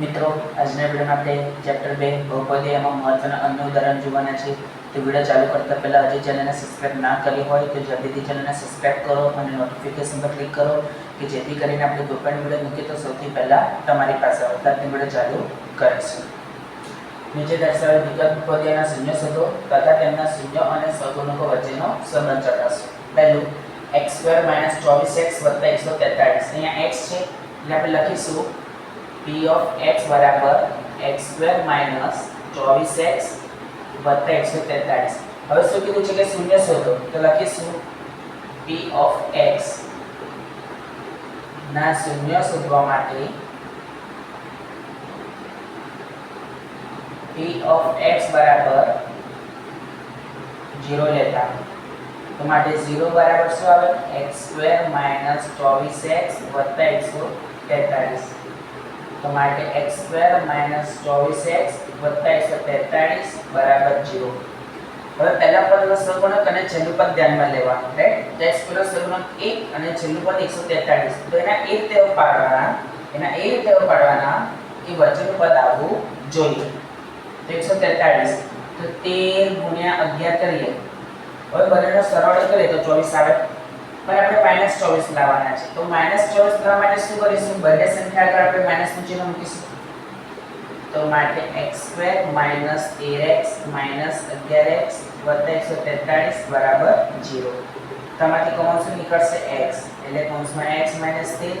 મિત્રો આજના વિડીયોમાં આપણે ચેપ્ટર બે, ભૌગોલિક એમાં મહત્વના અન્ય ઉદાહરણ જોવાના છે. તો વીડિયો ચાલુ કરતા પહેલા હજી ચેનલને સબસ્ક્રાઇબ ના કરી હોય, તો જલ્દીથી ચેનલને સબસ્ક્રાઇબ કરો અને નોટિફિકેશન પર ક્લિક કરો કે જેથી કરીને આપણે કોઈ પણ વીડિયો મૂકીએ તો સૌથી પહેલાં તમારી પાસે અવતારની વીડિયો ચાલુ કરીશું. નીચે દર્શાવેલ બહુપદીના શૂન્ય શોધો તથા તેમના શૂન્ય અને સહગુણકો વચ્ચેનો સંબંધ ચકાસો. પહેલું એક્સ સ્ક્વેર માઇનસ ચોવીસ એક્સ વત્તા એકસો તેતાળીસ. અહીંયા એક્સ છે, એટલે આપણે લખીશું પી ઓફ એક્સ બરાબર એક્સ સ્ક્વેર માઇનસ ચોવીસ એક્સ વત્તા એકસો તેતાળીસ હવે શું કીધું છે કે શૂન્ય શોધો તો લખીશું પી ઓફ એક્સ ના શૂન્ય શોધવા માટે પી ઓફ એક્સ બરાબર ઝીરો લેતા તો માટે ઝીરો બરાબર શું આવે એક્સ સ્ક્વેર માઇનસ ચોવીસ એક્સ વત્તા એકસો તેતાળીસ તો માટે એક્સ સ્ક્વેર માઇનસ ચોવીસ એક્સ વત્તા એકસો તેતાળીસ બરાબર જીરો હવે પહેલા પદનો સહગુણક અને છેલ્લું પદ ધ્યાનમાં લેવાનું રાઈટ એક્સ સ્ક્વેર સહગુણક એક અને છેલ્લું પદ એકસો તેતાળીસ. તો એના એક તેવ પાડવાના એના એ તેવ પાડવાના કે વચ્ચેનું પદ આવવું જોઈએ. તો એકસો તેતાળીસ. તો તેર ગુણ્યા અગિયાર કરીએ. હવે બંનેનો સરવાળો કરીએ તો ચોવીસ આવે. પણ આપણે માઇનસ ચોવીસ લાવવાના છે. તો માઇનસ ચોવીસ લાવવા માટે શું કરીશું? બંને સંખ્યા આગળ આપણે માઇનસનું ચિહ્ન મૂકીશું. તો માટે એક્સ સ્ક્વેર માઇનસ તેર એક્સ માઇનસ અગિયાર એક્સ વત્તા એકસો તેતાળીસ બરાબર જીરો તમારી કોમન શું નીકળશે? એક્સ એટલે કૌંસમાં એક્સ માઇનસ તેર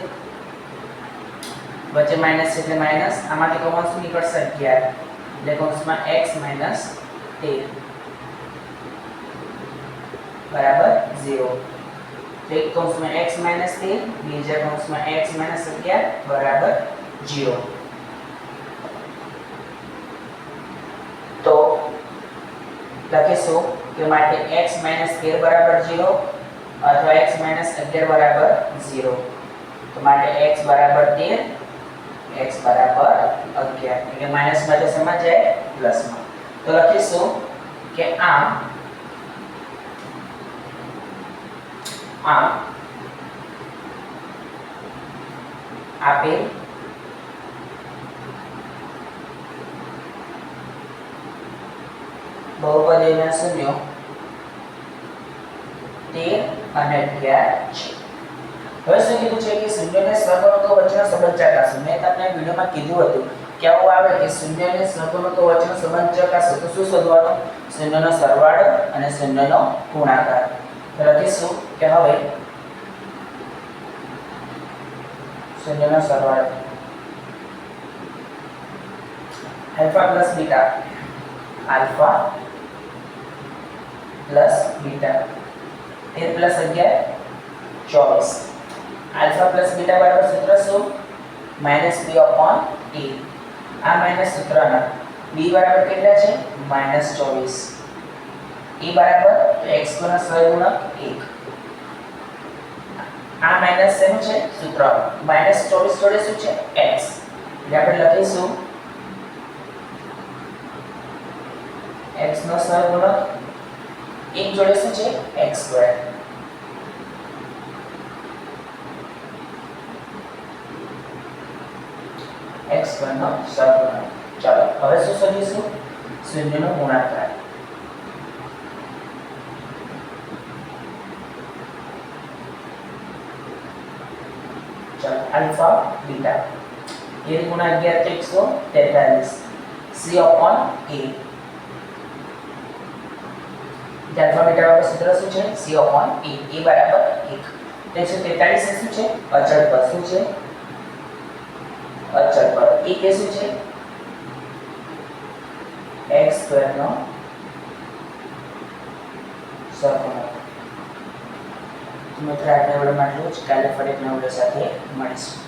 વચ્ચે માઇનસ એટલે માઇનસ આમાંથી કોમન શું નીકળશે? અગિયાર. એટલે કૌંસમાં એક્સ માઇનસ તેર બરાબર ઝીરો તો કૌંસમાં x માઇનસ તેર બીજા કૌંસમાં x માઇનસ અગિયાર બરાબર જીરો તો લખીશું કે માટે x માઇનસ તેર બરાબર જીરો અથવા x માઇનસ અગિયાર બરાબર ઝીરો તો માટે x બરાબર તેર x બરાબર અગિયાર એટલે માઇનસ માટે સમજ જાય પ્લસમાં તો લખીશું કે આ આમ આપેલ બહુપદીના શૂન્યો. તેર અને અગિયાર છે. હવે શું કીધું છે કે શૂન્યને સહગુણકો વચ્ચેનો સંબંધ ચકાસો મેં તમને વિડીયોમાં કીધું હતું કે આવું આવે કે શૂન્યને સહગુણકો વચ્ચેનો સંબંધ ચકાસો તો શું શોધવાનો? શૂન્યનો સરવાળો અને શૂન્યનો ગુણાકાર. લખીશું કે હવે શૂન્યનો સરવાળો. Alpha plus beta. Alpha plus beta. તેર પ્લસ અગિયાર, ચોવીસ. આલ્ફા પ્લસ બીટા બરાબર સૂત્ર શું? માઇનસ બી અપોન એ આ માઇનસ સૂત્રના બી બરાબર કેટલા છે? માઇનસ ચોવીસ. એ બરાબર તો x નો સ્વયંગુણક 1 આ માઇનસ શેનું છે? સૂત્ર માઇનસ 24 જોડે શું છે? x. એટલે આપણે લખીશું. x નો સ્વયંગુણક 1 જોડે શું છે? x સ્ક્વેર x સ્ક્વેર નો સહગુણક ચાલો, હવે શું શોધીશું? શૂન્યનો ગુણાકાર. ચાલો આલ્ફા બીટા તેર ગુણા અગિયાર તો એકસો તેતાલીસ C upon A alpha beta વાળું સૂત્ર શું છે સી અપોન એ એ બરાબર એક તો એકસો તેતાલીસ એ શું છે અચળ પદ શું છે અચળ પદ એ કે શું છે એક્સ સ્ક્વેરનો સહગુણક મિત્રો આજના વિડીયોમાં આટલું જ કાલે ફરી એક નવા સાથે મળીશું.